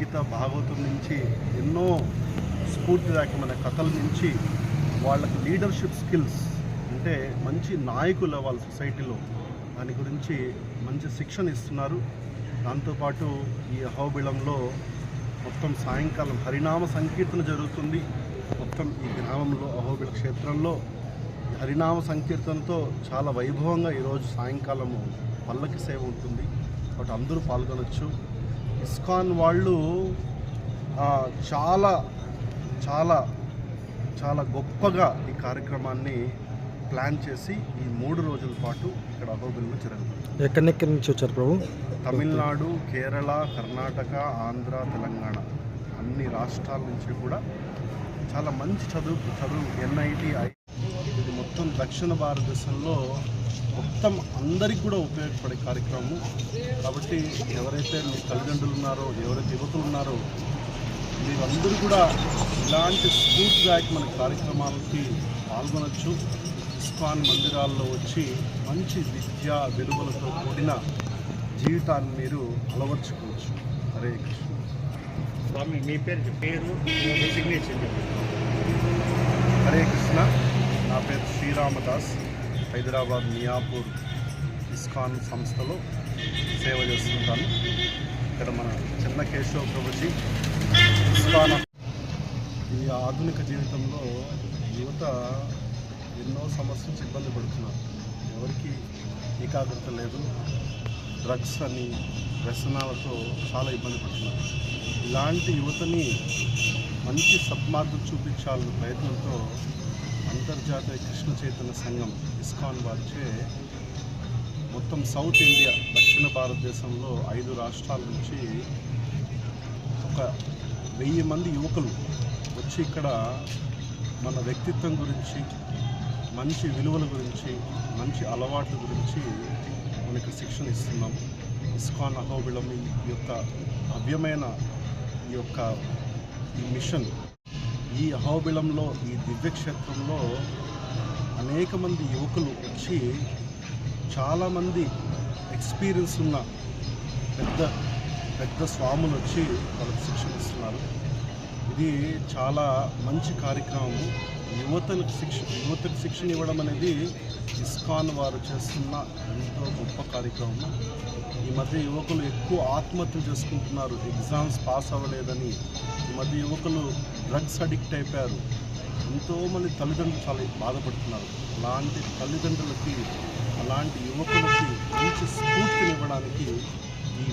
భగవద్గీత భాగవతం నుంచి ఎన్నో స్ఫూర్తిదాయకమైన కథల నుంచి వాళ్ళకి లీడర్షిప్ స్కిల్స్ అంటే మంచి నాయకులు వాళ్ళ సొసైటీలో దాని గురించి మంచి శిక్షణ ఇస్తున్నారు. దాంతోపాటు ఈ అహోబిళంలో మొత్తం సాయంకాలం హరినామ సంకీర్తన జరుగుతుంది. మొత్తం ఈ గ్రామంలో అహోబిళ క్షేత్రంలో హరినామ సంకీర్తనతో చాలా వైభవంగా ఈరోజు సాయంకాలము పల్లకి సేవ ఉంటుంది. కాబట్టి అందరూ పాల్గొనొచ్చు. ఇస్కాన్ వాళ్ళు చాలా చాలా చాలా గొప్పగా ఈ కార్యక్రమాన్ని ప్లాన్ చేసి ఈ మూడు రోజుల పాటు ఇక్కడ అహోబిల్లో జరుగుతుంది ఎక్కడెక్కడి నుంచి వచ్చారు ప్రభు? తమిళనాడు కేరళ కర్ణాటక ఆంధ్ర తెలంగాణ అన్ని రాష్ట్రాల నుంచి కూడా చాలా మంచి చదువు చదువు ఎన్ఐటి ఇది మొత్తం దక్షిణ భారతదేశంలో మొత్తం అందరికి కూడా ఉపయోగపడే కార్యక్రమం కాబట్టి ఎవరైతే మీ తల్లిదండ్రులు ఉన్నారో ఎవరైతే యువకులు ఉన్నారో మీరందరూ కూడా ఇలాంటి స్ఫూర్తిదాయకమైన కార్యక్రమాలకి పాల్గొనొచ్చు. ఇస్కాన్ మందిరాల్లో వచ్చి మంచి విద్య వెలుగులతో కూడిన జీవితాన్ని మీరు అలవర్చుకోవచ్చు. హరే కృష్ణ. స్వామి మీ పేరు పేరు సిగ్నేచర్ హరే కృష్ణ. నా పేరు శ్రీరామదాస్. హైదరాబాద్ మియాపూర్ ఇస్కాన్ సంస్థలో సేవ చేస్తుంటాను. ఇక్కడ మన చిన్న కేశవ ప్రభుజీ ఇస్కాన్ ఈ ఆధునిక జీవితంలో యువత ఎన్నో సమస్యల నుంచి ఇబ్బంది పడుతున్నారు. ఎవరికి ఏకాగ్రత లేదు. డ్రగ్స్ అని వ్యసనాలతో చాలా ఇబ్బంది పడుతున్నారు. ఇలాంటి యువతని మంచి సద్మార్గం చూపించాలనే ప్రయత్నంతో అంతర్జాతీయ కృష్ణ చైతన్య సంఘం ఇస్కాన్ వారిచే మొత్తం సౌత్ ఇండియా దక్షిణ భారతదేశంలో ఐదు రాష్ట్రాల నుంచి ఒక వెయ్యి మంది యువకులు వచ్చి ఇక్కడ మన వ్యక్తిత్వం గురించి మంచి విలువల గురించి మంచి అలవాట్ల గురించి మనకి శిక్షణ ఇస్తున్నాం. ఇస్కాన్ అహోబిళం ఈ యొక్క భవ్యమైన ఈ యొక్క ఈ మిషన్ ఈ అహోబిళంలో ఈ దివ్యక్షేత్రంలో అనేక మంది యువకులు వచ్చి చాలామంది ఎక్స్పీరియన్స్ ఉన్న పెద్ద పెద్ద స్వాములు వచ్చి వాళ్ళకి శిక్షణ ఇస్తున్నారు. ఇది చాలా మంచి కార్యక్రమం. యువతలకు శిక్ష యువతకు శిక్షణ ఇవ్వడం అనేది ఇస్కాన్ వారు చేస్తున్న ఎంతో గొప్ప కార్యక్రమం. ఈ మధ్య యువకులు ఎక్కువ ఆత్మహత్యలు చేసుకుంటున్నారు. ఎగ్జామ్స్ పాస్ అవ్వలేదని ఈ మధ్య యువకులు డ్రగ్స్ అడిక్ట్ అయిపోయారు. ఎంతోమంది తల్లిదండ్రులు చాలా బాధపడుతున్నారు. అలాంటి తల్లిదండ్రులకి అలాంటి యువకులకి మంచి స్ఫూర్తినివ్వడానికి ఈ